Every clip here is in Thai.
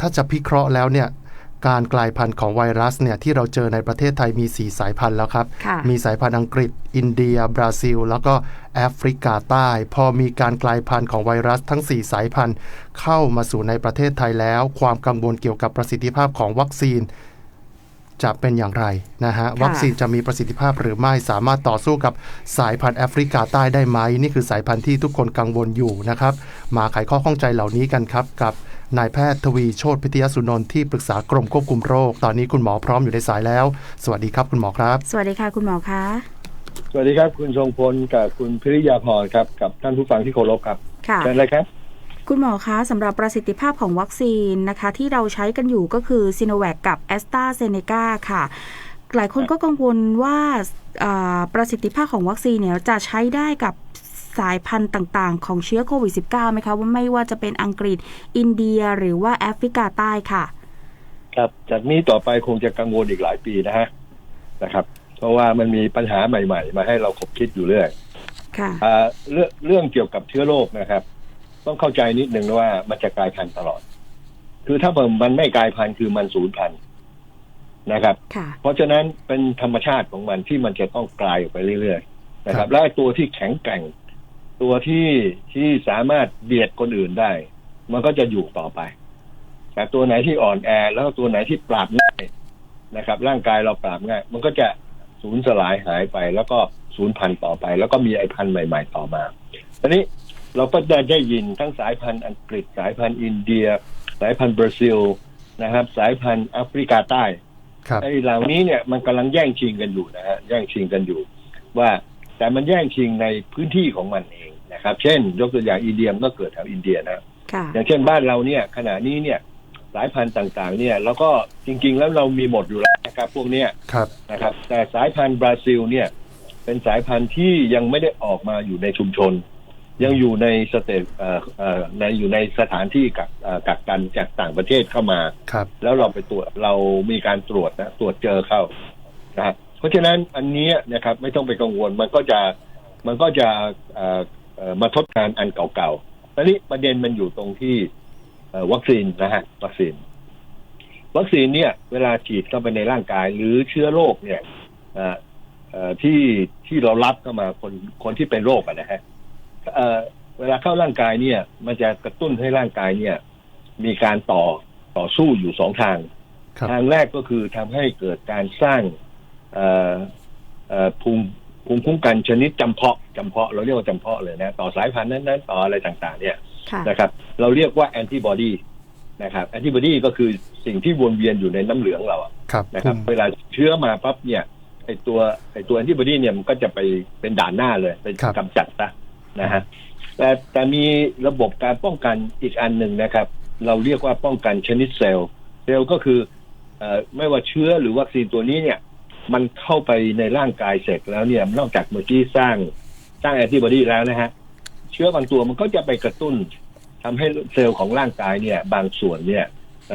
ถ้าจะพิเคราะห์แล้วเนี่ยการกลายพันธุ์ของไวรัสเนี่ยที่เราเจอในประเทศไทยมี 4 สายพันธุ์แล้วครับค่ะมีสายพันธุ์อังกฤษ อินเดีย บราซิล แล้วก็แอฟริกาใต้ พอมีการกลายพันธุ์ของไวรัสทั้ง 4 สายพันธุ์ เข้ามาสู่ในประเทศไทยแล้ว ความกังวลเกี่ยวกับประสิทธิภาพของวัคซีน จะเป็นอย่างไรนะฮะวัคซีนจะมีประสิทธิภาพหรือไม่สามารถต่อสู้กับสายพันธุ์แอฟริกาใต้ได้ไหมนี่คือสายพันธุ์ที่ทุกคนกังวลอยู่นะครับมาไขข้อข้องใจเหล่านี้กันครับกับ นายแพทย์ทวีโชติพิทยสุนนท์ที่ปรึกษากรมควบคุมโรค ตอนนี้คุณหมอพร้อมอยู่ในสายแล้ว สวัสดีครับคุณหมอครับ สวัสดีค่ะคุณหมอคะ สวัสดีครับ คุณทรงพลกับคุณพิริยาพรครับกับท่านผู้ฟังที่เคารพครับค่ะเชิญเลยครับคุณหมอคะสำหรับประสิทธิภาพของวัคซีนนะคะ ที่เราใช้กันอยู่ก็คือซีโนแวคกับแอสตราเซเนกาค่ะ หลายคนก็กังวลว่าอ่าประสิทธิภาพของวัคซีนเนี่ยจะใช้ได้กับ สายพันธุ์ต่างๆ ของเชื้อโควิด -19 ไหมคะว่าไม่ว่าจะเป็นอังกฤษอินเดียหรือว่าแอฟริกาใต้ค่ะ ครับจากนี้ต่อไปคงจะกังวลอีกหลายปีนะฮะนะครับ เพราะว่ามันมีปัญหาใหม่ ๆ มาให้เราคบคิดอยู่เรื่อยค่ะอ่าเรื่องเรื่องเกี่ยวกับเชื้อโรคนะครับ ต้องเข้าใจนิดนึงนะว่ามันจะกลายพันธุ์ตลอด คือถ้ามันไม่กลายพันธุ์คือมันสูญพันธุ์นะครับค่ะเพราะฉะนั้นเป็นธรรมชาติของมันที่มันจะต้องกลายออกไปเรื่อยๆนะครับ และไอ้ตัวที่แข็งแกร่ง ตัวที่ที่สามารถเบียดคนอื่นได้ มันก็จะอยู่ต่อไป แต่ตัวไหนที่อ่อนแอ แล้วก็ตัวไหนที่ปราบง่ายนะครับ ร่างกายเราปราบง่าย มันก็จะสูญสลายหายไป แล้วก็สูญพันธุ์ต่อไป แล้วก็มีไอพันธุ์ใหม่ ๆ ต่อมาทีนี้เราก็ได้ได้ยินทั้งสายพันธุ์อังกฤษ สายพันธุ์อินเดีย สายพันธุ์บราซิลนะครับ สายพันธุ์แอฟริกาใต้ครับไอ้เหล่านี้เนี่ยมันกำลังแย่งชิงกันอยู่นะฮะแย่งชิงกันอยู่ ว่า แต่มันแย่งชิงในพื้นที่ของมันเองนะครับ เช่น ยกตัวอย่างอินเดียมันก็เกิดแถวอินเดียนะค่ะอย่างเช่นบ้านเราเนี่ยขณะนี้เนี่ยสายพันธุ์ต่างๆ เนี่ยแล้วก็จริง ๆ แล้วเรามีหมดอยู่แล้วนะครับ พวกเนี้ยครับนะครับ แต่สายพันธุ์บราซิลเนี่ย เป็นสายพันธุ์ที่ยังไม่ได้ออกมาอยู่ในชุมชน ยังอยู่ในสเตจเอ่อเอ่อในอยู่ในสถานที่กักเอ่อกักกันจากต่างประเทศเข้ามาครับแล้วเราไปตรวจเรามีการตรวจนะตรวจเจอเข้านะครับ เพราะฉะนั้นอันเนี้ยนะครับไม่ต้องไปกังวลมันก็จะมันก็จะเอ่อเอ่อมาทดแทนอันเก่าๆตอนนี้ประเด็นมันอยู่ตรงที่เอ่อวัคซีนนะฮะวัคซีน วัคซีนเนี่ย เวลาฉีดเข้าไปในร่างกาย หรือเชื้อโรคเนี่ยเอ่อเอ่อที่ที่เรารับเข้ามาคนคนที่เป็นโรคอะนะฮะเอ่อเวลาเข้าร่างกายเนี่ย มันจะกระตุ้นให้ร่างกายเนี่ย มีการต่อต่อสู้อยู่สองทางครับทางแรกก็คือทำให้เกิดการสร้างเอ่อเอ่อ ภูมิภูมิคุ้มกันชนิดจำเพาะจำเพาะเราเรียกว่าจำเพาะเลยนะ ต่อสายพันธุ์นั้นๆต่ออะไรต่างๆ เนี่ยค่ะนะครับ เราเรียกว่าแอนติบอดีนะครับแอนติบอดีก็คือสิ่งที่วนเวียนอยู่ในน้ำเหลืองเราอะครับนะครับภูมิเวลาเชื้อมาปั๊บเนี่ยไอตัวไอตัวแอนติบอดีเนี่ยมันก็จะไปเป็นด่านหน้าเลยไปครับกำจัดซะนะฮะแต่แต่มีระบบการป้องกันอีกอันหนึ่งนะครับ เราเรียกว่าป้องกันชนิดเซลล์เซลล์ก็คือเอ่อไม่ว่าเชื้อหรือวัคซีนตัวนี้เนี่ย มันเข้าไปในร่างกายเสร็จแล้วเนี่ยนอกจากเมื่อกี้สร้างสร้างแอนติบอดีแล้วนะฮะ เชื้อบางตัวมันก็จะไปกระตุ้นทำให้เซลล์ของร่างกายเนี่ย บางส่วนเนี่ย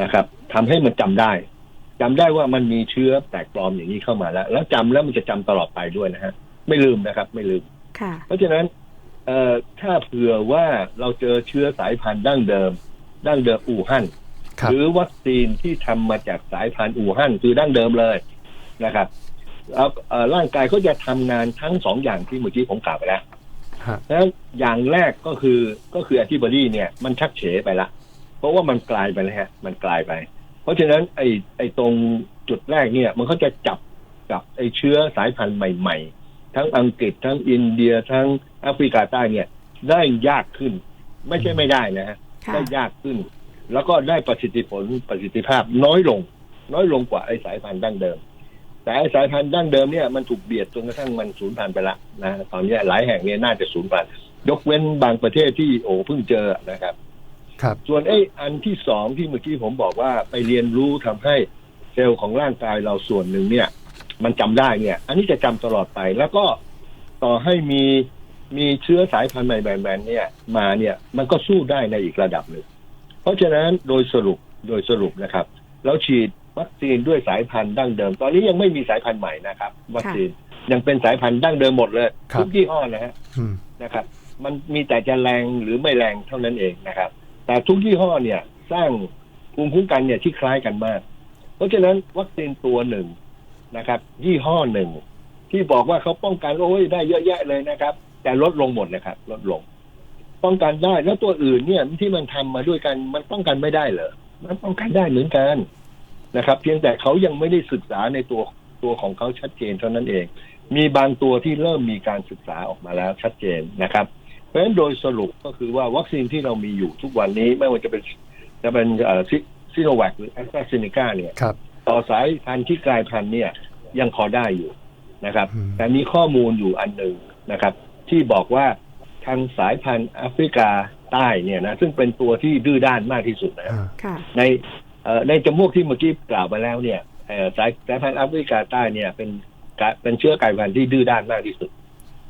นะครับทำให้มันจำได้จำได้ว่ามันมีเชื้อแปลกปลอมอย่างนี้เข้ามาแล้ว แล้วจำแล้วมันจะจำตลอดไปด้วยนะฮะ ไม่ลืมนะครับ ไม่ลืมค่ะเพราะฉะนั้นเอ่อถ้าเผื่อว่าเราเจอเชื้อสายพันธุ์ดั้งเดิม ดั้งเดิมอู่ฮั่นครับหรือวัคซีนที่ทำมาจากสายพันธุ์อู่ฮั่นคือดั้งเดิมเลยนะครับแล้วเอ่อ ร่างกายก็จะทำงานทั้งสองอย่างที่เมื่อกี้ผมกล่าวไปแล้วฮะแล้วอย่างแรกก็คือก็คือแอนติบอดีเนี่ยมันชักเฉไปละ เพราะว่ามันกลายไปแล้วฮะมันกลายไป เพราะฉะนั้นไอ้ไอ้ตรงจุดแรกเนี่ย มันก็จะจับกับไอ้เชื้อสายพันธุ์ใหม่ ๆ ทั้งอังกฤษทั้งอินเดียทั้งแอฟริกาใต้เนี่ย ได้ยากขึ้น ไม่ใช่ไม่ได้นะฮะค่ะได้ยากขึ้น แล้วก็ได้ประสิทธิผลประสิทธิภาพน้อยลง น้อยลงกว่าไอ้สายพันธุ์ดั้งเดิม แต่ไอ้สายพันธุ์ดั้งเดิมเนี่ยมันถูกเบียดจนกระทั่งมันสูญพันธุ์ไปละนะตอนเนี้ยหลายแห่งเนี่ยน่าจะสูญพันธุ์ยกเว้นบางประเทศที่โอ้เพิ่งเจอนะครับ ครับ ส่วนไอ้อันที่สองที่เมื่อกี้ผมบอกว่าไปเรียนรู้ทำให้เซลล์ของร่างกายเราส่วนหนึ่งเนี่ย มันจำได้เนี่ย อันนี้จะจำตลอดไปแล้วก็ต่อให้มีมีเชื้อสายพันธุ์ใหม่ๆแบบเนี่ย มาเนี่ยมันก็สู้ได้ในอีกระดับหนึ่งเพราะฉะนั้นโดยสรุปโดยสรุปนะครับเราฉีด วัคซีนด้วยสายพันธุ์ดั้งเดิม ตอนนี้ยังไม่มีสายพันธุ์ใหม่นะครับ วัคซีนยังเป็นสายพันธุ์ดั้งเดิมหมดเลยครับทุกยี่ห้อนะฮะอืมนะครับ มันมีแต่จะแรงหรือไม่แรงเท่านั้นเองนะครับ แต่ทุกยี่ห้อเนี่ย สร้างภูมิคุ้มกันเนี่ยที่คล้ายกันมาก เพราะฉะนั้นวัคซีนตัวหนึ่งนะครับ ยี่ห้อหนึ่งที่บอกว่าเขาป้องกันโอ้ยได้เยอะแยะเลยนะครับ แต่ลดลงหมดนะครับ ลดลง ป้องกันได้แล้วตัวอื่นเนี่ยที่มันทำมาด้วยกันมันป้องกันไม่ได้เหรอมันป้องกันได้เหมือนกัน นะครับ เพียงแต่เขายังไม่ได้ศึกษาในตัวตัวของเขาชัดเจนเท่านั้นเอง มีบางตัวที่เริ่มมีการศึกษาออกมาแล้วชัดเจนนะครับ เพราะฉะนั้นโดยสรุปก็คือว่าวัคซีนที่เรามีอยู่ทุกวันนี้ไม่ว่าจะเป็นจะเป็นซิโนแวคหรือแอสตราเซเนกาเนี่ยครับต่อสายพันธุ์ที่กลายพันธุ์เนี่ยยังพอได้อยู่นะครับอืมแต่มีข้อมูลอยู่อันหนึ่งนะครับ ที่บอกว่าทางสายพันธุ์แอฟริกาใต้เนี่ยนะซึ่งเป็นตัวที่ดื้อด้านมากที่สุดนะอ่าค่ะในเอ่อ ในจำพวกที่เมื่อกี้กล่าวไปแล้วเนี่ยเอ่อสายสายพันธุ์แอฟริกาใต้เนี่ยเป็นกะเป็นเชื้อกลายพันธุ์ที่ดื้อด้านมากที่สุด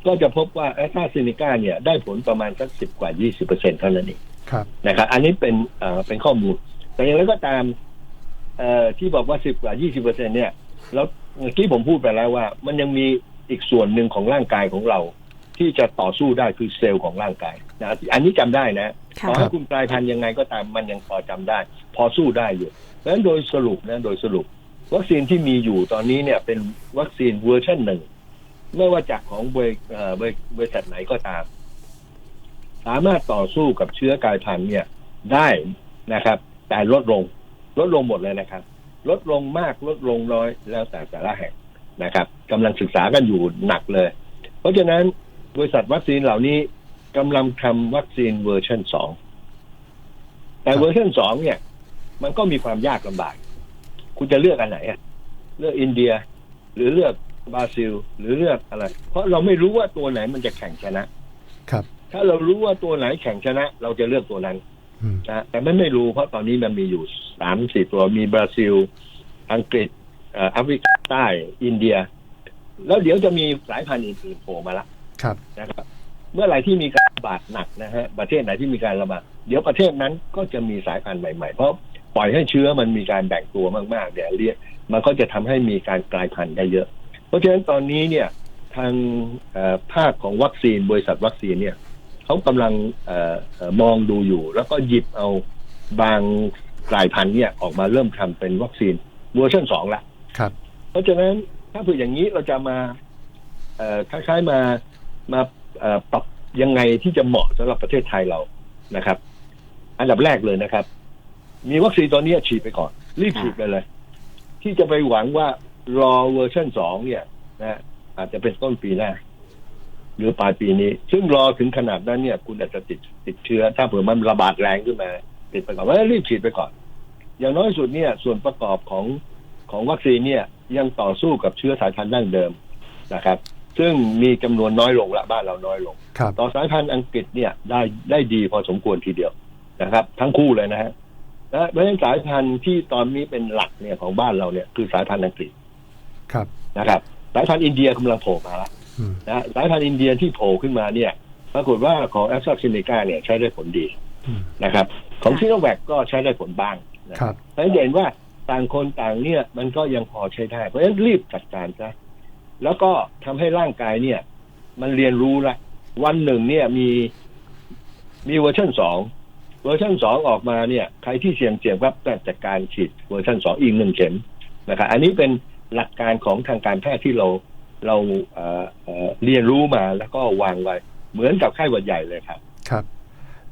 ก็จะพบว่าแอสตราเซเนกาเนี่ยได้ผลประมาณสักสิบกว่ายี่สิบเปอร์เซ็นต์เท่านั้นเองครับนะครับ อันนี้เป็นเอ่อเป็นข้อมูล แต่อย่างไรก็ตามเอ่อที่บอกว่าสิบกว่ายี่สิบเปอร์เซ็นเนี่ย แล้วเมื่อกี้ผมพูดไปแล้วว่า มันยังมีอีกส่วนหนึ่งของร่างกายของเรา ที่จะต่อสู้ได้คือเซลล์ของร่างกาย นะอันนี้จำได้นะค่ะต่อให้คุณกลายพันธุ์ยังไงก็ตามมันยังพอจำได้ พอสู้ได้อยู่เพราะฉะนั้นโดยสรุปนะโดยสรุป วัคซีนที่มีอยู่ตอนนี้เนี่ยเป็นวัคซีนเวอร์ชันหนึ่งไม่ว่าจากของบริเอ่อบริบริษัทไหนก็ตาม สามารถต่อสู้กับเชื้อกลายพันธุ์เนี่ยได้นะครับ แต่ลดลง ลดลงหมดเลยนะครับ ลดลงมากลดลงน้อยแล้วแต่แต่ละแห่งนะครับกำลังศึกษากันอยู่หนักเลย เพราะฉะนั้นบริษัทวัคซีนเหล่านี้ กำลังทำวัคซีนเวอร์ชันสองแต่ครับเวอร์ชันสองเนี่ย มันก็มีความยากลำบาก คุณจะเลือกอันไหนอะเลือกอินเดีย หรือเลือกบราซิล หรือเลือกอะไร เพราะเราไม่รู้ว่าตัวไหนมันจะแข่งชนะ ครับ ถ้าเรารู้ว่าตัวไหนแข่งชนะ เราจะเลือกตัวนั้นอืมนะแต่ไม่ไม่รู้เพราะตอนนี้มันมีอยู่สามสี่ตัวมีบราซิล อังกฤษเอ่อแอฟริกาใต้อินเดีย แล้วเดี๋ยวจะมีสายพันธุ์อื่นๆโผล่มาละครับนะครับ เมื่อไหร่ที่มีการระบาดหนักนะฮะประเทศไหนที่มีการระบาดเดี๋ยวประเทศนั้นก็จะมีสายพันธุ์ใหม่ๆ เพราะปล่อยให้เชื้อมันมีการแบ่งตัวมากๆเดี๋ยวเรียกมันก็จะทำให้มีการกลายพันธุ์ได้เยอะ เพราะฉะนั้นตอนนี้เนี่ยทางเอ่อภาคของวัคซีนบริษัทวัคซีนเนี่ยเขากำลังเอ่อเอ่อมองดูอยู่ แล้วก็หยิบเอาบางกลายพันธุ์เนี่ยออกมาเริ่มทำเป็นวัคซีนเวอร์ชันสองละครับ เพราะฉะนั้นถ้าเผื่ออย่างนี้เราจะมาเอ่อคล้ายๆมามาเอ่อ ปรับยังไงที่จะเหมาะสำหรับประเทศไทยเรานะครับ อันดับแรกเลยนะครับ มีวัคซีนตัวนี้ฉีดไปก่อน รีบฉีดไปเลย ที่จะไปหวังว่ารอเวอร์ชันสองเนี่ยนะอาจจะเป็นต้นปีหน้า หรือปลายปีนี้ ซึ่งรอถึงขนาดนั้นเนี่ย คุณอาจจะติดติดเชื้อ ถ้าเผื่อมันระบาดแรงขึ้นมา ติดไปก่อนว่ารีบฉีดไปก่อน อย่างน้อยสุดเนี่ย ส่วนประกอบของของวัคซีนเนี่ย ยังต่อสู้กับเชื้อสายพันธุ์ดั้งเดิมนะครับ ซึ่งมีจำนวนน้อยลงละบ้านเราน้อยลงครับต่อสายพันธุ์อังกฤษเนี่ยได้ได้ดีพอสมควรทีเดียวนะครับ ทั้งคู่เลยนะฮะและเพราะฉะนั้นสายพันธุ์ที่ตอนนี้เป็นหลักเนี่ยของบ้านเราเนี่ยคือสายพันธุ์อังกฤษครับนะครับ สายพันธุ์อินเดียกำลังโผล่มาแล้วอืมนะสายพันธุ์อินเดียที่โผล่ขึ้นมาเนี่ยปรากฏว่าของแอสตราเซเนกาเนี่ยใช้ได้ผลดีอืมนะครับ ของซิโนแวคก็ใช้ได้ผลบ้างนะครับเพราะฉะนั้นเห็นว่าต่างคนต่างเนี่ยมันก็ยังพอใช้ได้ เพราะฉะนั้นรีบจัดการซะ แล้วก็ทำให้ร่างกายเนี่ย มันเรียนรู้ละวันหนึ่งเนี่ยมีมีเวอร์ชันสองเวอร์ชันสองออกมาเนี่ย ใครที่เสี่ยงเสี่ยงครับก็จัดการฉีดเวอร์ชันสองอีกหนึ่งเข็มนะครับอันนี้เป็นหลักการของทางการแพทย์ที่เราเราเอ่อเอ่อเรียนรู้มาแล้วก็วางไว้ เหมือนกับไข้หวัดใหญ่เลยครับ ครับ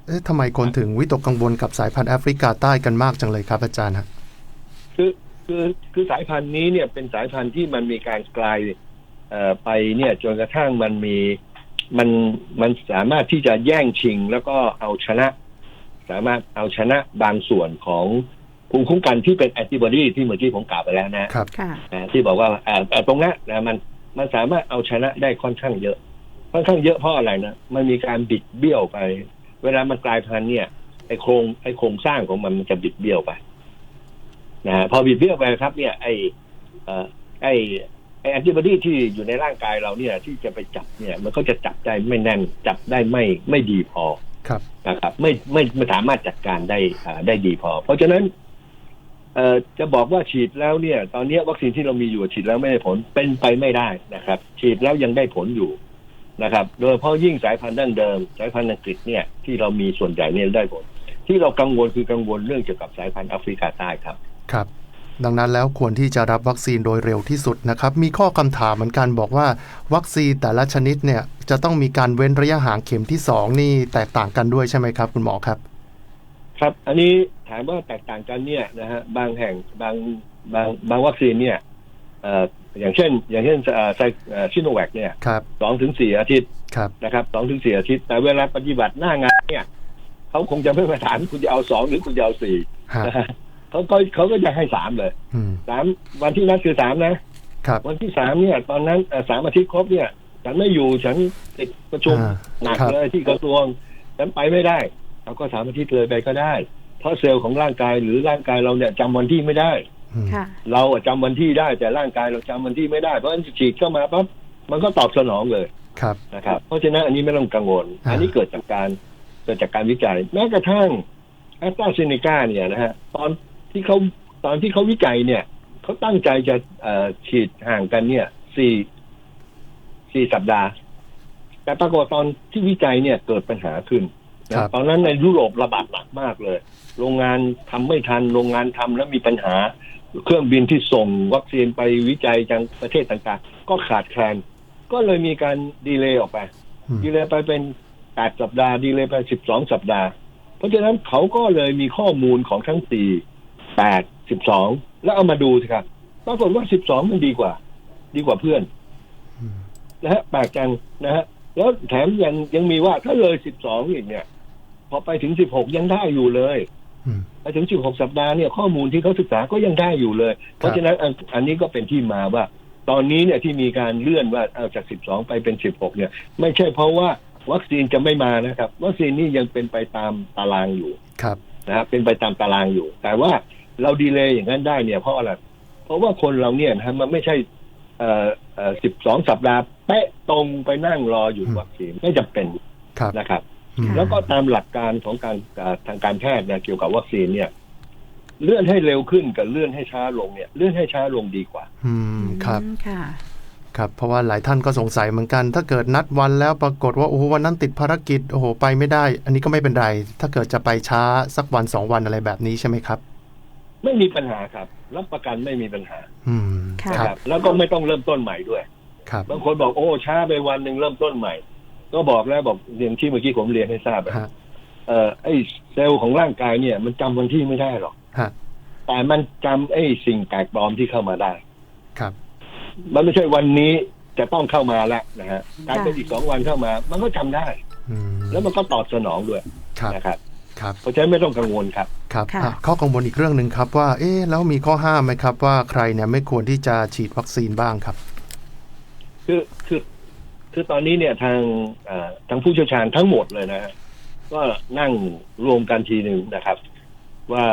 เอ๊ะทำไมคนถึงวิตกกังวลกับสายพันธุ์แอฟริกาใต้กันมากจังเลยครับ อาจารย์ฮะคือคือคือสายพันธุ์นี้เนี่ยเป็นสายพันธุ์ที่มันมีการกลายเอ่อ ไปเนี่ยจนกระทั่งมันมีมันมันสามารถที่จะแย่งชิงแล้วก็เอาชนะ สามารถเอาชนะบางส่วนของภูมิคุ้มกันที่เป็นแอนติบอดีที่เมื่อกี้ผมกล่าวไปแล้วนะครับค่ะอ่าที่บอกว่าอ่าอ่าตรงนั้นนะมันมันสามารถเอาชนะได้ค่อนข้างเยอะ ค่อนข้างเยอะเพราะอะไรนะมันมีการบิดเบี้ยวไป เวลามันกลายพันธุ์เนี่ยไอโครงไอโครงสร้างของมันมันจะบิดเบี้ยวไปนะฮะพอบิดเบี้ยวไปครับ เนี่ย ไอเอ่อไอไอ แอนติบอดีที่อยู่ในร่างกายเราเนี่ยที่จะไปจับเนี่ยมันก็จะจับได้ไม่แน่นจับได้ไม่ไม่ดีพอครับนะครับไม่ไม่ไม่สามารถจัดการได้อ่าได้ดีพอ เพราะฉะนั้นเอ่อจะบอกว่าฉีดแล้วเนี่ย ตอนนี้วัคซีนที่เรามีอยู่ฉีดแล้วไม่ได้ผลเป็นไปไม่ได้นะครับ ฉีดแล้วยังได้ผลอยู่นะครับ โดยเฉพาะยิ่งสายพันธุ์ดั้งเดิม สายพันธุ์อังกฤษเนี่ยที่เรามีส่วนใหญ่เนี่ยได้ผล ทีที่เรากังวลคือกังวลเรื่องเกี่ยวกับสายพันธุ์แอฟริกาใต้ครับครับ ดังนั้นแล้วควรที่จะรับวัคซีนโดยเร็วที่สุดนะครับ มีข้อคำถามเหมือนกันบอกว่า วัคซีนแต่ละชนิดเนี่ยจะต้องมีการเว้นระยะห่างเข็มที่ 2 นี่แตกต่างกันด้วยใช่ไหมครับ คุณหมอครับ ครับ อันนี้ถามว่าแตกต่างกันเนี่ยนะฮะบางแห่งบางบางบางวัคซีนเนี่ยเอ่ออย่างเช่น อย่างเช่นเอ่อไซชิโนแวคเนี่ยครับสองถึงสี่อาทิตย์ครับนะครับสองถึงสี่อาทิตย์ แต่เวลาปฏิบัติหน้างานเนี่ยเขาคงจะไม่มาถามคุณจะเอาสองหรือคุณจะเอาสี่ฮะนะฮะ เขาก็เขาก็จะให้สามเลยอืมสามวันที่นัดคือสามนะครับวันที่สามเนี่ย ตอนนั้นเอ่อสามอาทิตย์ครบเนี่ย ฉันไม่อยู่ฉันติดประชุมอ่าหนักครับเลยที่กระทรวง ฉันไปไม่ได้เราก็สามอาทิตย์เลยไปก็ได้ เพราะเซลล์ของร่างกายหรือร่างกายเราเนี่ยจำวันที่ไม่ได้อืมค่ะเราอะจำวันที่ได้แต่ร่างกายเราจำวันที่ไม่ได้ เพราะฉะนั้นฉีดเข้ามาปั๊บมันก็ตอบสนองเลยครับนะครับ เพราะฉะนั้นอันนี้ไม่ต้องกังวลอ่าอันนี้เกิดจากการเกิดจากการวิจัย แม้กระทั่งแอสตราเซเนกาเนี่ยนะฮะตอน ที่เขาตอนที่เขาวิจัยเนี่ยเขาตั้งใจจะเอ่อฉีดห่างกันเนี่ยสี่สี่สัปดาห์ แต่ปรากฏตอนที่วิจัยเนี่ยเกิดปัญหาขึ้นนะครับตอนนั้นในยุโรประบาดหนักมากเลย โรงงานทำไม่ทัน โรงงานทำแล้วมีปัญหา เครื่องบินที่ส่งวัคซีนไปวิจัยยังประเทศต่างๆ ก็ขาดแคลน ก็เลยมีการดีเลย์ออกไปอืมดีเลย์ไปเป็นแปดสัปดาห์ ดีเลย์ไปสิบสองสัปดาห์ เพราะฉะนั้นเขาก็เลยมีข้อมูลของทั้งสี่ แปดสิบสองแล้วเอามาดูสิครับปรากฏว่าสิบสองมันดีกว่า ดีกว่าเพื่อนอืมนะฮะแปลกจังนะฮะแล้วแถมยังยังมีว่าถ้าเลยสิบสองอีกเนี่ย พอไปถึงสิบหกยังได้อยู่เลยอืมไปถึง16สัปดาห์เนี่ยข้อมูลที่เขาศึกษาก็ยังได้อยู่เลย เพราะฉะนั้นอันอันนี้ก็เป็นที่มาว่า ตอนนี้เนี่ยที่มีการเลื่อนว่าเอาจาก12ไปเป็น16เนี่ย ไม่ใช่เพราะว่าวัคซีนจะไม่มานะครับ วัคซีนนี่ยังเป็นไปตามตารางอยู่ครับนะฮะเป็นไปตามตารางอยู่ แต่ว่า เราดีเลย์อย่างนั้นได้เนี่ยเพราะอะไรเพราะว่าคนเราเนี่ยนะฮะมันไม่ใช่เอ่อเอ่อ12สัปดาห์เป๊ะตรงไปนั่งรออยู่อืมวัคซีนไม่จำเป็นครับนะครับอืมแล้วก็ตามหลักการของการอ่าทางการแพทย์เนี่ยเกี่ยวกับวัคซีนเนี่ย เลื่อนให้เร็วขึ้นกับเลื่อนให้ช้าลงเนี่ย เลื่อนให้ช้าลงดีกว่า อืมครับอืมค่ะครับเพราะว่าหลายท่านก็สงสัยเหมือนกัน ถ้าเกิดนัดวันแล้วปรากฏว่าโอ้โหวันนั้นติดภารกิจโอ้โหไปไม่ได้ อันนี้ก็ไม่เป็นไร ถ้าเกิดจะไปช้าสักวันสองวันอะไรแบบนี้ใช่ไหมครับ ไม่มีปัญหาครับ รับประกันไม่มีปัญหาอืมค่ะนะคครัรับบแล้วก็ไม่ต้องเริ่มต้นใหม่ด้วย ครับบางคนบอกโอ้ช้าไปวันหนึ่งเริ่มต้นใหม่ ก็บอกแล้วบอกอย่างที่เมื่อกี้ผมเรียนให้ทราบอะฮะเอ่อไอ้เซลล์ของร่างกายเนี่ย มันจำวันที่ไม่ได้หรอก ฮะแต่มันจำไอ้สิ่งแปลกปลอมที่เข้ามาได้ ครับ มันไม่ใช่วันนี้จะต้องเข้ามาแล้วนะฮะการเป็นอีกสองวันเข้ามา มันก็จำได้ อืมแล้วมันก็ตอบสนองด้วยครับนะครับ ครับ เพราะฉะนั้นไม่ต้องกังวลครับ ครับค่ะอะข้อกังวลอีกเรื่องหนึ่งครับว่า เอ๊ะแล้วมีข้อห้ามไหมครับ ว่าใครเนี่ยไม่ควรที่จะฉีดวัคซีนบ้างครับ คือคือคือตอนนี้เนี่ยทางเอ่อทางผู้เชี่ยวชาญทั้งหมดเลยนะฮะก็นั่งรวมกันทีหนึ่งนะครับ ว่า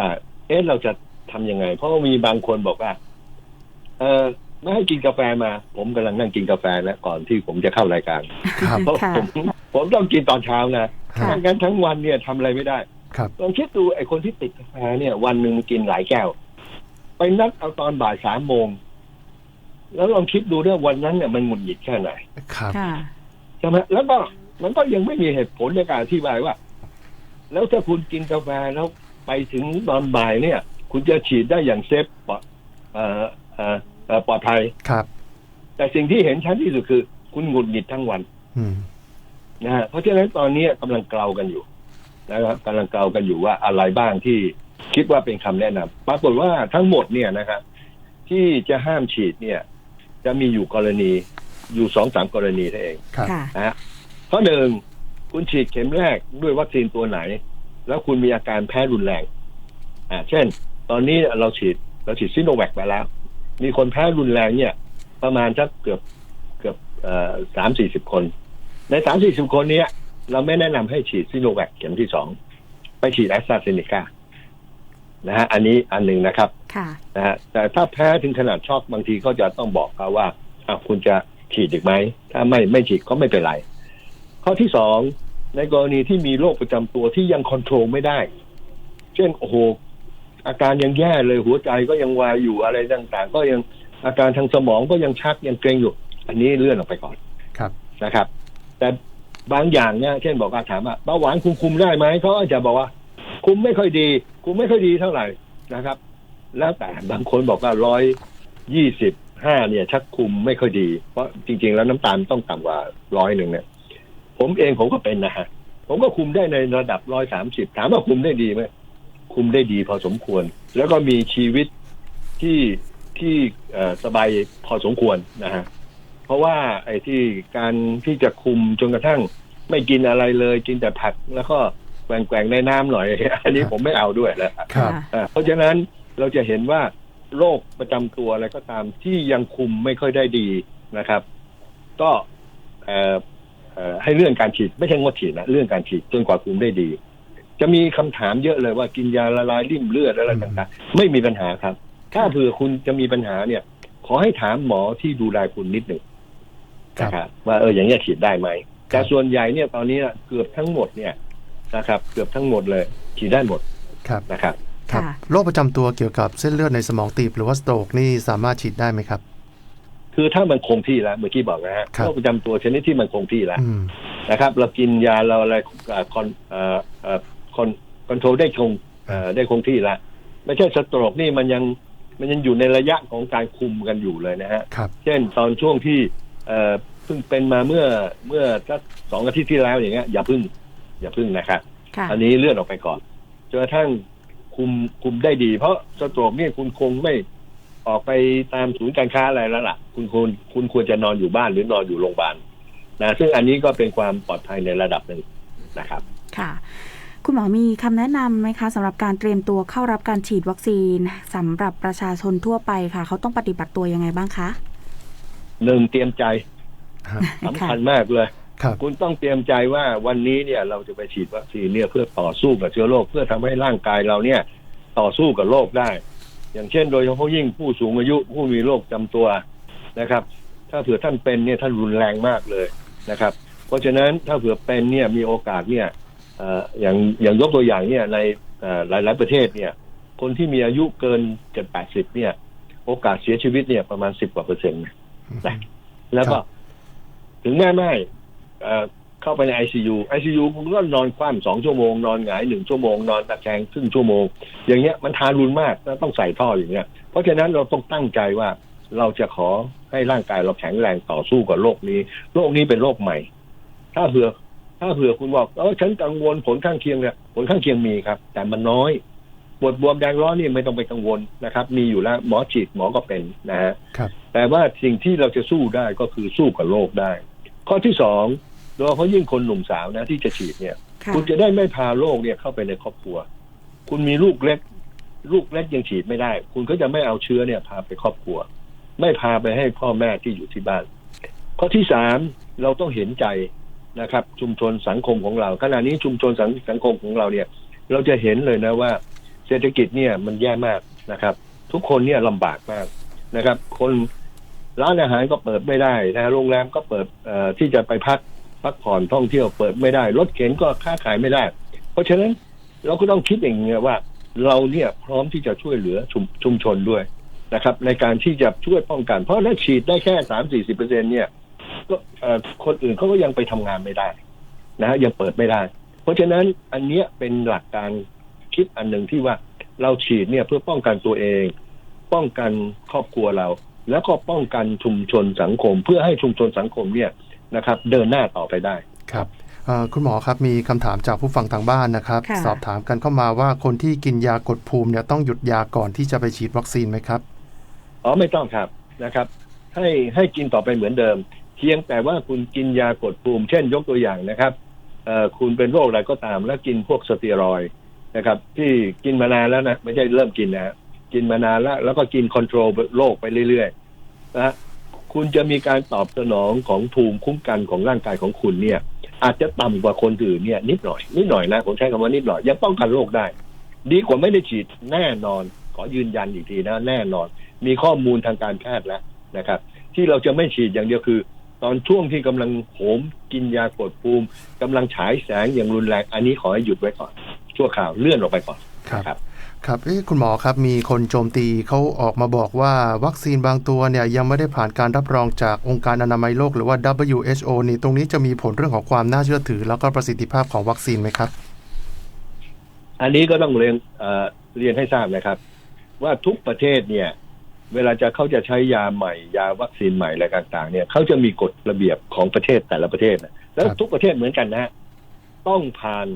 เอ๊ะเราจะทำยังไง เพราะว่ามีบางคนบอกว่า เออไม่ให้กินกาแฟมา ผมกำลังนั่งกินกาแฟแล้วก่อนที่ผมจะเข้ารายการครับเพราะค่ะผมผมต้องกินตอนเช้านะค่ะไม่งั้นทั้งวันเนี่ยทำอะไรไม่ได้ ครับลองคิดดูไอ้คนที่ติดกาแฟเนี่ย วันหนึ่งมันกินหลายแก้ว ไปนัดเอาตอนบ่ายสามโมง แล้วลองคิดดูด้วยวันนั้นเนี่ยมันหงุดหงิดแค่ไหนครับค่ะใช่ไหมแล้วก็มันก็ยังไม่มีเหตุผลในการอธิบายว่า แล้วถ้าคุณกินกาแฟแล้วไปถึงตอนบ่ายเนี่ย คุณจะฉีดได้อย่างเซฟปลอดเอ่อเอ่อเอ่อปลอดภัยครับ แต่สิ่งที่เห็นชัดที่สุดคือ คุณหงุดหงิดทั้งวันอืมนะฮะเพราะฉะนั้นตอนนี้กำลังเกลากันอยู่ นะครับกำลังเกลากันอยู่ว่าอะไรบ้างที่คิดว่าเป็นคำแนะนำปรากฏว่าทั้งหมดเนี่ยนะครับที่จะห้ามฉีดเนี่ย จะมีอยู่กรณีอยู่สองสามกรณีเท่าเองครับค่ะนะฮะข้อหนึ่งคุณฉีดเข็มแรกด้วยวัคซีนตัวไหน แล้วคุณมีอาการแพ้รุนแรง อ่า เช่น ตอนนี้เราฉีดเราฉีดซิโนแวคไปแล้ว มีคนแพ้รุนแรงเนี่ย ประมาณสักเกือบเกือบสามสี่สิบคน ในสามสี่สิบคนเนี้ย เราไม่แนะนำให้ฉีดซิโนแวคเข็มที่สองไปฉีดแอสตราเซเนกานะฮะอันนี้อันหนึ่งนะครับค่ะนะฮะแต่ถ้าแพ้ถึงขนาดช็อกบางทีก็จะต้องบอกเขาว่าอะคุณจะฉีดอีกไหม ถ้าไม่ไม่ฉีดก็ไม่เป็นไร ข้อที่สองในกรณีที่มีโรคประจำตัวที่ยังคอนโทรลไม่ได้ เช่นโอ้โหอาการยังแย่เลยหัวใจก็ยังวายอยู่อะไรต่างๆ ก็ยังอาการทางสมองก็ยังชักยังเกร็งอยู่ อันนี้เลื่อนออกไปก่อนครับนะครับ แต่ บางอย่างเนี่ยเช่นบอกว่าถามว่าเบาหวานคุมคุมได้ไหมเขาก็จจะบอกว่า คุมไม่ค่อยดี คุมไม่ค่อยดีเท่าไหร่นะครับ แล้วแต่บางคนบอกว่าร้อยยี่สิบห้าเนี่ย ชักคุมไม่ค่อยดี เพราะจริง ๆ แล้วน้ำตาลต้องต่ำกว่าร้อยหนึ่งเนี่ย ผมเองผมก็เป็นนะฮะผมก็คุมได้ในระดับร้อยสามสิบถามว่าคุมได้ดีไหมคุมได้ดีพอสมควร แล้วก็มีชีวิตที่ที่สบายพอสมควรนะฮะ เพราะว่าไอ้ที่การที่จะคุมจนกระทั่ง ไม่กินอะไรเลยกินแต่ผักแล้วก็แกว่งๆในน้ำหน่อย อันนี้ผมไม่เอาด้วยแล้วครับอ่าเพราะฉะนั้นเราจะเห็นว่าโรคประจำตัวอะไรก็ตามที่ยังคุมไม่ค่อยได้ดีนะครับ ก็เอ่อเอ่อให้เรื่องการฉีดไม่ใช่งดฉีดนะเรื่องการฉีดจนกว่าคุมได้ดี จะมีคำถามเยอะเลยว่ากินยาละลายริ่มเลือดอะไรต่างๆไม่มีปัญหาครับ ถ้าเผื่อคุณจะมีปัญหาเนี่ย ขอให้ถามหมอที่ดูแลคุณนิดหนึ่งครับ นะครับว่าเอออย่างเงี้ยฉีดได้ไหมแต่ส่วนใหญ่เนี่ยตอนนี้เกือบทั้งหมดเนี่ยนะครับเกือบทั้งหมดเลยฉีดได้หมดครับนะครับครับค่ะโรคประจำตัวเกี่ยวกับเส้นเลือดในสมองตีบหรือว่าสโตรกนี่สามารถฉีดได้ไหมครับ คือถ้ามันคงที่แล้วเมื่อกี้บอกนะฮะครับโรคประจำตัวชนิดที่มันคงที่แล้วอืมนะครับ เรากินยาเราอะไรเอ่อคอนเอ่อเอ่อคอนคอนโทรลได้คงเอ่อได้คงที่แล้วไม่ใช่สโตรกนี่มันยังมันยังอยู่ในระยะของการคุมกันอยู่เลยนะฮะครับเช่นตอนช่วงที่ เอ่อเพิ่งเป็นมาเมื่อเมื่อสักสองอาทิตย์ที่แล้วอย่างเงี้ยอย่าเพิ่ง อย่าเพิ่งนะครับค่ะอันนี้เลื่อนออกไปก่อนจนกระทั่งคุมคุมได้ดี เพราะสโตรกเนี่ยคุณคงไม่ออกไปตามศูนย์การค้าอะไรแล้วล่ะ คุณควรคุณควรจะนอนอยู่บ้านหรือนอนอยู่โรงพยาบาลนะซึ่งอันนี้ก็เป็นความปลอดภัยในระดับหนึ่งนะครับ ค่ะ คุณหมอมีคำแนะนำไหมคะสำหรับการเตรียมตัวเข้ารับการฉีดวัคซีนสำหรับประชาชนทั่วไปค่ะ เขาต้องปฏิบัติตัวยังไงบ้างคะ หนึ่งเตรียมใจฮะสำคัญมากเลยครับคุณต้องเตรียมใจว่าวันนี้เนี่ยเราจะไปฉีดวัคซีนเนี่ยเพื่อต่อสู้กับเชื้อโรคเพื่อทำให้ร่างกายเราเนี่ย ต่อสู้กับโรคได้ อย่างเช่น โดยเฉพาะยิ่งผู้สูงอายุผู้มีโรคจำตัวนะครับ ถ้าเผื่อท่านเป็นเนี่ยท่านรุนแรงมากเลยนะครับ เพราะฉะนั้นถ้าเผื่อเป็นเนี่ยมีโอกาสเนี่ยเอ่ออย่างอย่างยกตัวอย่างเนี่ยในเอ่อหลายๆประเทศเนี่ย คนที่มีอายุเกินเจ็ดแปดสิบเนี่ย โอกาสเสียชีวิตเนี่ยประมาณสิบกว่าเปอร์เซ็นต์ นะแล้วก็ครับถึงแม่ไม่เอ่อเข้าไปในไอซียูไอซียูคุณก็นอนคว่ำสองชั่วโมง นอนหงายหนึ่งชั่วโมง นอนตะแคงครึ่งชั่วโมง อย่างเงี้ยมันทารุณมากแล้วต้องใส่ท่ออย่างเงี้ย เพราะฉะนั้นเราต้องตั้งใจว่าเราจะขอให้ร่างกายเราแข็งแรงต่อสู้กับโรคนี้ โรคนี้เป็นโรคใหม่ ถ้าเผื่อถ้าเผื่อคุณบอกเออฉันกังวลผลข้างเคียงเนี่ยผลข้างเคียงมีครับ แต่มันน้อยปวดบวมแดงร้อนนี่ไม่ต้องไปกังวลนะครับ มีอยู่แล้วหมอฉีดหมอก็เป็นนะฮะครับ แต่ว่าสิ่งที่เราจะสู้ได้ก็คือสู้กับโรคได้ ข้อที่สองโดยเฉพาะยิ่งคนหนุ่มสาวนะที่จะฉีดเนี่ยค่ะคุณจะได้ไม่พาโรคเนี่ยเข้าไปในครอบครัว คุณมีลูกเล็ก ลูกเล็กยังฉีดไม่ได้ คุณก็จะไม่เอาเชื้อเนี่ย พาไปครอบครัว ไม่พาไปให้พ่อแม่ที่อยู่ที่บ้าน ข้อที่สามเราต้องเห็นใจนะครับ ชุมชนสังคมของเราขณะนี้ชุมชนสังสังคมของเราเนี่ย เราจะเห็นเลยนะว่า เศรษฐกิจเนี่ยมันแย่มากนะครับ ทุกคนเนี่ยลำบากมากนะครับ คน ร้านอาหารก็เปิดไม่ได้นะโรงแรมก็เปิดที่จะไปพักพักผ่อนท่องเที่ยวเปิดไม่ได้ รถเข็นก็ค้าขายไม่ได้ เพราะฉะนั้นเราก็ต้องคิดอย่างเงี้ว่า เราเนี่ยพร้อมที่จะช่วยเหลือชุมชุมชนด้วยนะครับ ในการที่จะช่วยป้องกัน เพราะถ้าฉีดได้แค่สามสี่สิบเปอร์เซ็นเนี่ยก็คนอื่นเขาก็ยังไปทำงานไม่ได้นะฮะยังเปิดไม่ได้ เพราะฉะนั้นอันเนี้ยเป็นหลักการคิดอันหนึ่งที่ว่าเราฉีดเนี่ยเพื่อป้องกันตัวเอง ป้องกันครอบครัวเรา แล้วก็ป้องกันชุมชนสังคม เพื่อให้ชุมชนสังคมเนี่ยนะครับ เดินหน้าต่อไปได้ครับเอ่อคุณหมอครับมีคำถามจากผู้ฟังทางบ้านนะครับค่ะสอบถามกันเข้ามาว่าคนที่กินยากดภูมิเนี่ยต้องหยุดยาก่อนที่จะไปฉีดวัคซีนไหมครับอ๋อไม่ต้องครับนะครับ ให้ให้กินต่อไปเหมือนเดิม เพียงแต่ว่าคุณกินยากดภูมิ เช่นยกตัวอย่างนะครับเอ่อคุณเป็นโรคอะไรก็ตาม แล้วกินพวกสเตียรอยด์นะครับ ที่กินมานานแล้วนะไม่ใช่เริ่มกินนะกินมานานแล้ว แล้วก็กินคอนโทรลโรคไปเรื่อย ๆนะคุณจะมีการตอบสนองของภูมิคุ้มกันของร่างกายของคุณเนี่ย อาจจะต่ำกว่าคนอื่นเนี่ยนิดหน่อยนิดหน่อยนะผมใช้คำว่านิดหน่อยยังป้องกันโรคได้ ดีกว่าไม่ได้ฉีดแน่นอน ขอยืนยันอีกทีนะแน่นอน มีข้อมูลทางการแพทย์แล้วนะครับ ที่เราจะไม่ฉีดอย่างเดียวคือ ตอนช่วงที่กำลังโหมกินยากดภูมิกำลังฉายแสงอย่างรุนแรง อันนี้ขอให้หยุดไว้ก่อน ชั่วคราวเลื่อนออกไปก่อนครับ ครับครับเอ๊ะคุณหมอครับมีคนโจมตีเขาออกมาบอกว่าวัคซีนบางตัวเนี่ยยังไม่ได้ผ่านการรับรองจากองค์การอนามัยโลกหรือว่า WHO นี่ตรงนี้จะมีผลเรื่องของความน่าเชื่อถือ แล้วก็ประสิทธิภาพของวัคซีนไหมครับ อันนี้ก็ต้องเรียนเอ่อเรียนให้ทราบนะครับ ว่าทุกประเทศเนี่ย เวลาจะเขาจะใช้ยาใหม่ ยาวัคซีนใหม่อะไรต่าง ๆ เนี่ยเขาจะมีกฎระเบียบของประเทศแต่ละประเทศนะแล้วครับทุกประเทศเหมือนกันนะฮะต้องผ่าน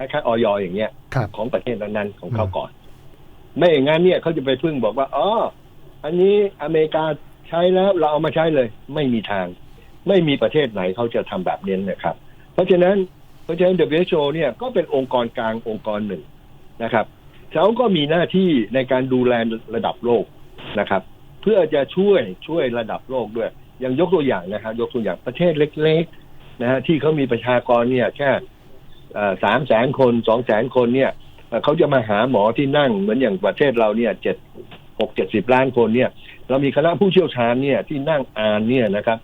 คล้ายๆออยอย่างเงี้ยครับของประเทศนั้นๆของเขาอืมก่อน ไม่อย่างนั้นเนี่ยเขาจะไปพึ่งบอกว่าอ๋ออันนี้อเมริกาใช้แล้วเราเอามาใช้เลย ไม่มีทาง ไม่มีประเทศไหนเขาจะทำแบบนี้นะครับ เพราะฉะนั้นเพราะฉะนั้น WHO เนี่ยก็เป็นองค์กรกลางองค์กรหนึ่งนะครับเขาก็มีหน้าที่ในการดูแลระดับโลกนะครับ เพื่อจะช่วยช่วยระดับโลกด้วยอย่างยกตัวอย่างนะครับ ยกตัวอย่างประเทศเล็ก ๆ นะฮะที่เขามีประชากรเนี่ยแค่ สามแสนคนสองแสนคนเนี่ยเอ่อเขาจะมาหาหมอที่นั่งเหมือนอย่างประเทศเราเนี่ยเจ็ดหกเจ็ดสิบล้านคนเนี่ย เรามีคณะผู้เชี่ยวชาญเนี่ยที่นั่งอ่านเนี่ยนะครับ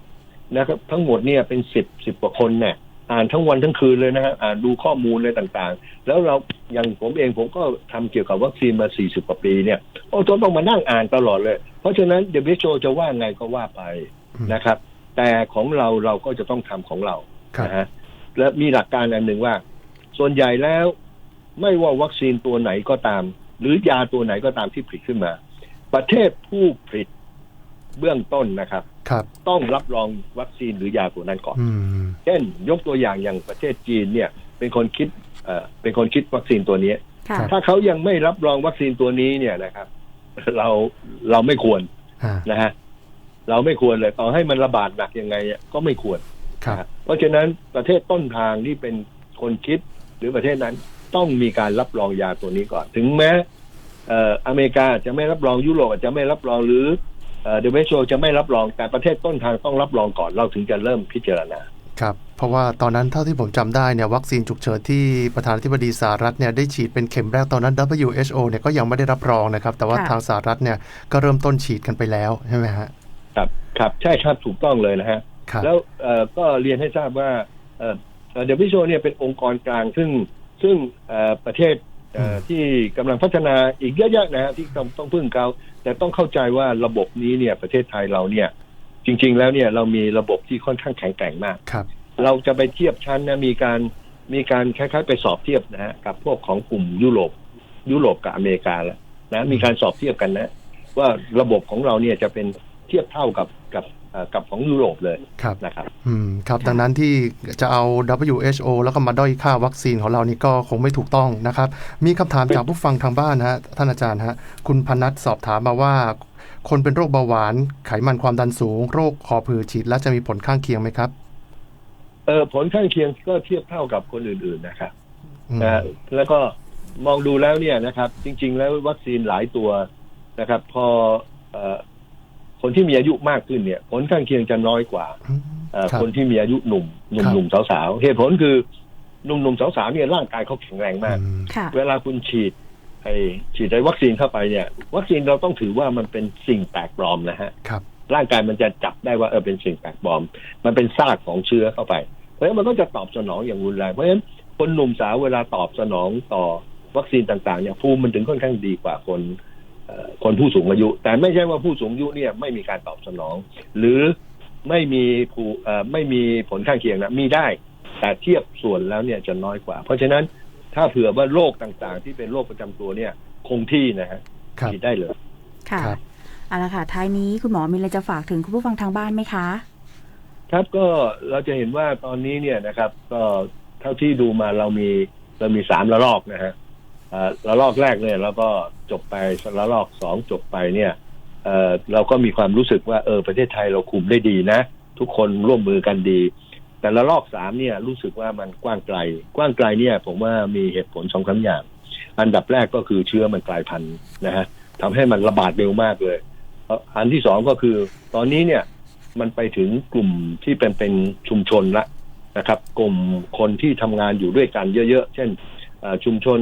นะครับทั้งหมดเนี่ยเป็นสิบสิบกว่าคนเนี่ยอ่านทั้งวันทั้งคืนเลยนะฮะอ่านดูข้อมูลอะไรต่างๆ แล้วเราอย่างผมเองผมก็ทำเกี่ยวกับวัคซีนมาสี่สิบกว่าปีเนี่ยโอ้ต้องต้องมานั่งอ่านตลอดเลย เพราะฉะนั้น WHO จะว่าไงก็ว่าไปอืมนะครับ แต่ของเราเราก็จะต้องทำของเราครับนะฮะและมีหลักการอันหนึ่งว่า ส่วนใหญ่แล้ว ไม่ว่าวัคซีนตัวไหนก็ตาม หรือยาตัวไหนก็ตามที่ผลิตขึ้นมา ประเทศผู้ผลิตเบื้องต้นนะครับ ครับ ต้องรับรองวัคซีนหรือยาตัวนั้นก่อนอืมเช่น ยกตัวอย่างอย่างประเทศจีนเนี่ย เป็นคนคิดเอ่อเป็นคนคิดวัคซีนตัวนี้ค่ะถ้าเขายังไม่รับรองวัคซีนตัวนี้เนี่ยนะครับ เราเราไม่ควรอ่านะฮะเราไม่ควรเลยต่อให้มันระบาดหนักยังไงอะก็ไม่ควรครับนะฮะเพราะฉะนั้นประเทศต้นทางที่เป็นคนคิด หรือประเทศนั้นต้องมีการรับรองยาตัวนี้ก่อน ถึงแม้เอ่ออเมริกาจะไม่รับรองยุโรปอาจจะไม่รับรองหรือเดเวชโชจะไม่รับรองแต่ประเทศต้นทางต้องรับรองก่อนเราถึงจะเริ่มพิจารณาครับเพราะว่าตอนนั้นเท่าที่ผมจำได้เนี่ยวัคซีนฉุกเฉินที่ประธานาธิบดีสหรัฐเนี่ยได้ฉีดเป็นเข็มแรกตอนนั้น WHO เนี่ยก็ยังไม่ได้รับรองนะครับ แต่ว่าค่ะทางสหรัฐเนี่ยก็เริ่มต้นฉีดกันไปแล้วใช่ไหมฮะครับครับใช่ครับถูกต้องเลยนะฮะครับแล้วเอ่อก็เรียนให้ทราบว่า เอ่อเดวิโชเนี่ยเป็นองค์กรกลางซึ่งซึ่งเอ่อประเทศเอ่ออืมที่กำลังพัฒนาอีกเยอะๆนะฮะที่ต้องต้องพึ่งเขาแต่ต้องเข้าใจว่าระบบนี้เนี่ยประเทศไทยเราเนี่ย จริง ๆ แล้วเนี่ยเรามีระบบที่ค่อนข้างแข็งแกร่งมากครับ เราจะไปเทียบชั้นนะมีการมีการคล้ายๆ ไปสอบเทียบนะฮะกับพวกของกลุ่มยุโรปยุโรปกับอเมริกาแล้วนะมีการสอบเทียบกันนะ ว่าระบบของเราเนี่ยจะเป็นเทียบเท่ากับกับเอ่อ กับของยุโรปเลยครับนะครับอืมครับค่ะดังนั้นที่จะเอา WHO แล้วก็มาด้อยค่าวัคซีนของเรานี่ก็คงไม่ถูกต้องนะครับ มีคำถามจากผู้ฟังทางบ้านนะฮะท่านอาจารย์ฮะคุณพนัทสอบถามมาว่า คนเป็นโรคเบาหวาน ไขมันความดันสูง โรคคอผืดฉีดแล้วจะมีผลข้างเคียงไหมครับเออผลข้างเคียงก็เทียบเท่ากับคนอื่น ๆนะครับอืมนะฮะแล้วก็มองดูแล้วเนี่ยนะครับ จริง ๆ แล้ววัคซีนหลายตัวนะครับ พอเอ่อ คนที่มีอายุมากขึ้นเนี่ย ผลข้างเคียงจะน้อยกว่าอืมเอ่อครับคนที่มีอายุหนุ่มหนุ่มครับหนุ่มสาวๆเหตุผลคือหนุ่มหนุ่มสาวๆเนี่ยร่างกายเขาแข็งแรงมากอืมค่ะเวลาคุณฉีดไอฉีดไอวัคซีนเข้าไปเนี่ย วัคซีนเราต้องถือว่ามันเป็นสิ่งแปลกปลอมนะฮะ ครับ ร่างกายมันจะจับได้ว่าเออเป็นสิ่งแปลกปลอม มันเป็นซากของเชื้อเข้าไป เพราะฉะนั้นมันก็จะตอบสนองอย่างรุนแรงเพราะฉะนั้นคนหนุ่มสาวเวลาตอบสนองต่อวัคซีนต่างๆเนี่ยภูมิมันถึงค่อนข้างดีกว่าคนเอ่อ คนผู้สูงอายุ แต่ไม่ใช่ว่าผู้สูงอายุเนี่ยไม่มีการตอบสนอง หรือไม่มีภูเอ่อไม่มีผลข้างเคียงนะมีได้ แต่เทียบส่วนแล้วเนี่ยจะน้อยกว่า เพราะฉะนั้นถ้าเผื่อว่าโรคต่างๆ ที่เป็นโรคประจำตัวเนี่ย คงที่นะฮะครับฉีดได้เลยค่ะครับเอาละค่ะท้ายนี้คุณหมอมีอะไรจะฝากถึงคุณผู้ฟังทางบ้านไหมคะ ครับก็เราจะเห็นว่าตอนนี้เนี่ยนะครับ ก็เท่าที่ดูมาเรามีเรามีสามระลอกนะฮะอ่า ระลอกแรกเนี่ยเราก็จบไประลอกสองจบไปเนี่ยเเราก็มีความรู้สึกว่าเออประเทศไทยเราคุมได้ดีนะ ทุกคนร่วมมือกันดี แต่ละลอกสามเนี่ยรู้สึกว่ามันกว้างไกล กว้างไกลเนี่ย ผมว่ามีเหตุผลสองสามอย่าง อันดับแรกก็คือเชื้อมันกลายพันธุ์นะฮะทำให้มันระบาดเร็วมากเลย อันที่สองก็คือ ตอนนี้เนี่ยมันไปถึงกลุ่มที่เป็นเป็นชุมชนละนะครับ กลุ่มคนที่ทำงานอยู่ด้วยกันเยอะๆ เช่น ชุมชน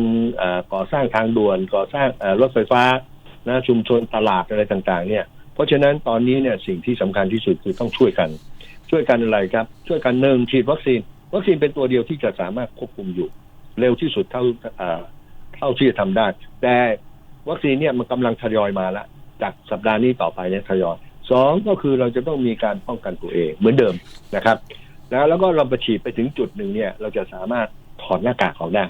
ก่อสร้างทางด่วนก่อสร้างรถไฟฟ้านะชุมชนตลาดอะไรต่างๆ เนี่ย เพราะฉะนั้นตอนนี้เนี่ยสิ่งที่สำคัญที่สุดคือต้องช่วยกัน ช่วยกันอะไรครับ ช่วยกันหนึ่งฉีดวัคซีน วัคซีนเป็นตัวเดียวที่จะสามารถควบคุมอยู่ เร็วที่สุดเท่าเท่าที่จะทำได้ แต่วัคซีนเนี่ยมันกำลังทยอยมาแล้วจากสัปดาห์นี้ต่อไปเนี่ยทยอยสองก็คือเราจะต้องมีการป้องกันตัวเองเหมือนเดิมนะครับ แล้วแล้วก็เราไปฉีดไปถึงจุดหนึ่งเนี่ย เราจะสามารถถอดหน้ากากออกได้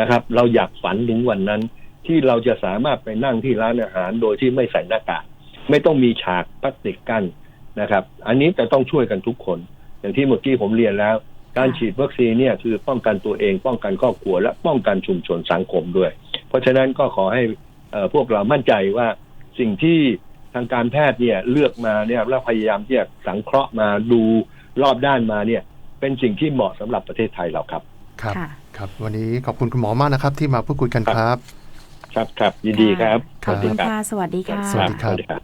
นะครับ เราอยากฝันถึงวันนั้น ที่เราจะสามารถไปนั่งที่ร้านอาหารโดยที่ไม่ใส่หน้ากากไม่ต้องมีฉากพลาสติกกั้นนะครับ อันนี้จะต้องช่วยกันทุกคน อย่างที่เมื่อกี้ผมเรียนแล้ว การฉีดวัคซีนเนี่ยคือป้องกันตัวเอง ป้องกันครอบครัวและป้องกันชุมชนสังคมด้วย เพราะฉะนั้นก็ขอให้เอ่อพวกเรามั่นใจว่าสิ่งที่ทางการแพทย์เนี่ยเลือกมาเนี่ยแล้วพยายามที่จะสังเคราะห์มาดูรอบด้านมาเนี่ย เป็นสิ่งที่เหมาะสำหรับประเทศไทยเราครับ ครับ ค่ะครับ วันนี้ขอบคุณคุณหมอมากนะครับ ที่มาพูดคุยกันครับ ครับครับยินดีครับขอบคุณรับค่ะสวัสดีค่ะสวัสดีครับสวัสดีครับ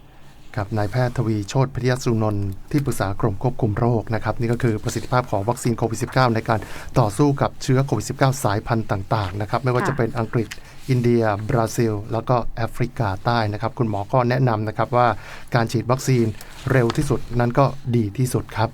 ครับนายแพทย์ทวีโชตพิทยสุนนท์ที่ปรึกษากรมควบคุมโรคนะครับนี่ก็คือประสิทธิภาพของวัคซีนโควิด -19 ในการต่อสู้กับเชื้อโควิด -19 สายพันธุ์ต่างๆนะครับไม่ว่าค่ะจะเป็นอังกฤษอินเดีย บราซิล แล้วก็แอฟริกาใต้นะครับ คุณหมอก็แนะนำนะครับว่าการฉีดวัคซีนเร็วที่สุดนั้นก็ดีที่สุดครับ